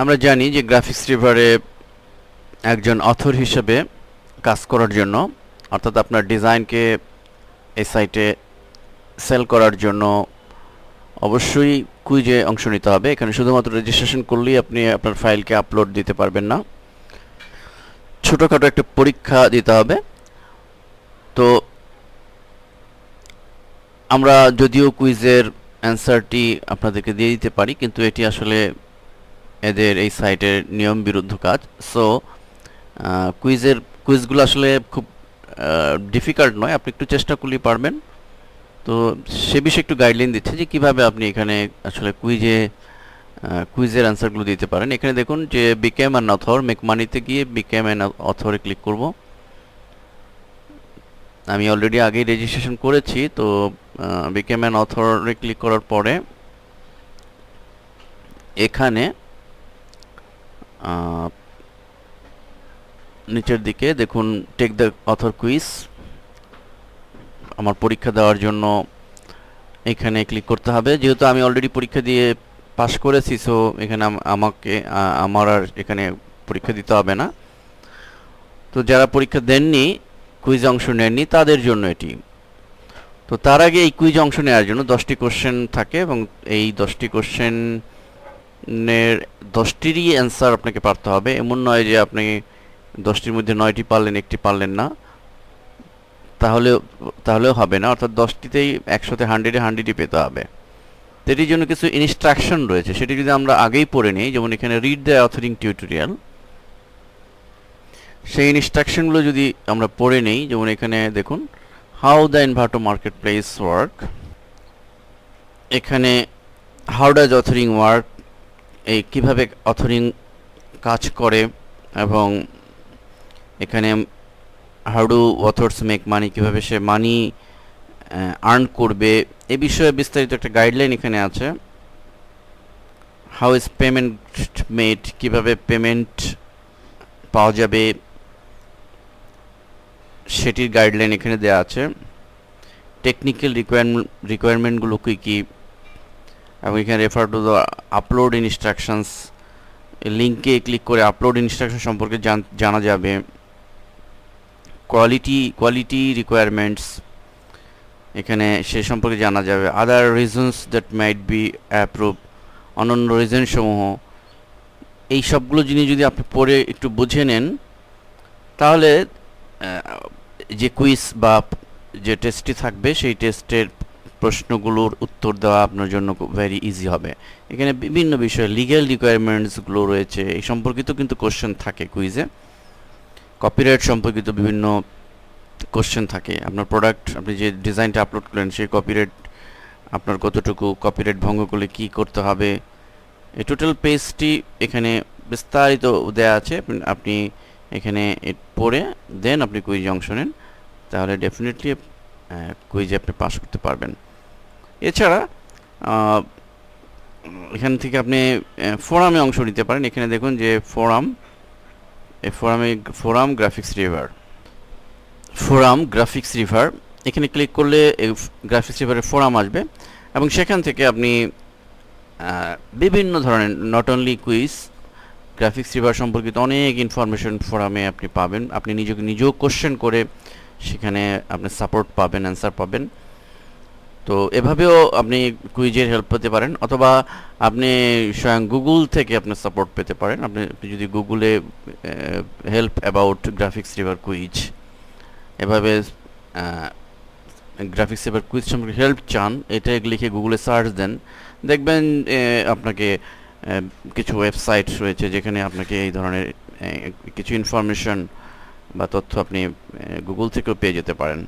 আমরা জানি যে গ্রাফিক্স রিভারে একজন অথর হিসেবে কাজ করার জন্য, অর্থাৎ আপনার ডিজাইনকে এই সাইটে সেল করার জন্য অবশ্যই কুইজে অংশ নিতে হবে। এখানে শুধুমাত্র রেজিস্ট্রেশন করলেই আপনি আপনার ফাইলকে আপলোড দিতে পারবেন না। ছোটোখাটো একটা পরীক্ষা দিতে হবে। তো আমরা যদিও কুইজের অ্যান্সারটি আপনাদেরকে দিয়ে দিতে পারি, কিন্তু এটি আসলে এদের এই সাইটের নিয়ম বিরুদ্ধ কাজ। সো কুইজের কুইজগুলো আসলে খুব ডিফিকাল্ট নয়। আপনি একটু চেষ্টা করলেই পারবেন। তো সে বিষয়ে একটু গাইডলাইন দিচ্ছে যে কীভাবে আপনি এখানে আসলে কুইজে কুইজের অ্যান্সারগুলো দিতে পারেন। এখানে দেখুন যে বিকেম অ্যান অথর মেক মানিতে গিয়ে বিকেম অ্যান অথরে ক্লিক করব। আমি অলরেডি আগেই রেজিস্ট্রেশন করেছি, তো বিকেম অ্যান অথরে ক্লিক করার পরে এখানে নিচের দিকে দেখুন টেক দ্য অথর কুইজ আমার পরীক্ষা দেওয়ার জন্য এখানে ক্লিক করতে হবে। যেহেতু আমি অলরেডি পরীক্ষা দিয়ে পাশ করেছি সো এখানে আম- আমাকে আমার আর এখানে পরীক্ষা দিতে হবে না। তো যারা পরীক্ষা দেননি কুইজ অংশ নেননি, তাদের জন্য এটি। তো তার আগে এই কুইজ অংশ নেওয়ার জন্য দশটি কোশ্চেন থাকে এবং এই দশটি কোশ্চেনের দশটিরই অ্যান্সার আপনাকে পারতে হবে। এমন নয় যে আপনি দশটির মধ্যে নয়টি পারলেন, একটি পারলেন না। তাহলে, তাহলেও হবে না। অর্থাৎ দশটিতেই একশোতে হান্ড্রেডে হান্ড্রেডই পেতে হবে। এটির জন্য কিছু ইনস্ট্রাকশন রয়েছে। সেটি যদি আমরা আগেই পড়ে নিই, যেমন এখানে রিড দ্য অথরিং টিউটোরিয়াল সেই ইনস্ট্রাকশনগুলো যদি আমরা পড়ে নিই, যেমন এখানে দেখুন how the Envato market place work এখানে হাউ ডাজ অথরিং ওয়ার্ক এই কীভাবে অথরিং কাজ করে এবং এখানে how do authors make money কীভাবে সে মানি আর্ন করবে, এ বিষয়ে বিস্তারিত একটা গাইডলাইন এখানে আছে। হাউ ইজ পেমেন্ট মেড কীভাবে পেমেন্ট পাওয়া যাবে, সেটির গাইডলাইন এখানে দেওয়া আছে। টেকনিক্যাল রিকোয়ারমেন্ট রিকোয়ারমেন্টগুলো কী কী? এবং এখানে refer to the upload instructions লিঙ্কে ক্লিক করে আপলোড ইনস্ট্রাকশন সম্পর্কে জান- যাবে। কোয়ালিটি কোয়ালিটি রিকোয়ারমেন্টস এখানে সে সম্পর্কে জানা যাবে। Other reasons that might be approve অনন্য রিজন সমূহ। এই সবগুলো জিনিস যদি আপনি পড়ে একটু বুঝে নেন, তাহলে যে কুইজ বা যে টেস্টটি থাকবে, সেই টেস্টের প্রশ্নগুলোর উত্তর দেওয়া আপনার জন্য ভেরি ইজি হবে। এখানে বিভিন্ন বিষয় লিগ্যাল রিকোয়ারমেন্টসগুলো রয়েছে, এই সম্পর্কিত কিন্তু কোশ্চেন থাকে কুইজে কপিরাইট সম্পর্কিত বিভিন্ন কোশ্চেন থাকে। আপনার প্রোডাক্ট আপনি যে ডিজাইনটা আপলোড করলেন, সেই কপিরাইট আপনার কতটুকু কপিরাইট ভঙ্গ করলে কী করতে হবে? এই টোটাল পেজটি এখানে বিস্তারিত দেয়া আছে। আপনি- এখানে পড়ে দেন আপনি কুইজে অংশ নেন। তাহলে ডেফিনেটলি কুইজে আপনি পাস করতে পারবেন। এছাড়া এখান থেকে আপনি ফোরামে অংশ নিতে পারেন। এখানে দেখুন যে ফোরাম এই ফোরামে forum Graphics River. Forum Graphics River. এখানে ক্লিক করলে গ্রাফিক্স রিভারের ফোরাম আসবে এবং সেখান থেকে আপনি বিভিন্ন ধরনের not only quiz Graphics River সম্পর্কিত অনেক ইনফরমেশন ফোরামে আপনি পাবেন। আপনি নিজেকে নিজেও কোশ্চেন করে সেখানে আপনি সাপোর্ট পাবেন অ্যান্সার পাবেন। তো এভাবেও আপনি কুইজের হেল্প পেতে পারেন, অথবা আপনি স্বয়ং গুগল থেকে আপনি সাপোর্ট পেতে পারেন। আপনি আপনি যদি গুগলে help about graphics river quiz এভাবে গ্রাফিক্স রিভার কুইজ সম্পর্কে হেল্প চান, এটা লিখে গুগলে সার্চ দেন, দেখবেন আপনাকে কিছু ওয়েবসাইট রয়েছে যেখানে আপনাকে এই ধরনের কিছু ইনফরমেশন বা তথ্য আপনি গুগল থেকেও পেয়ে যেতে পারেন।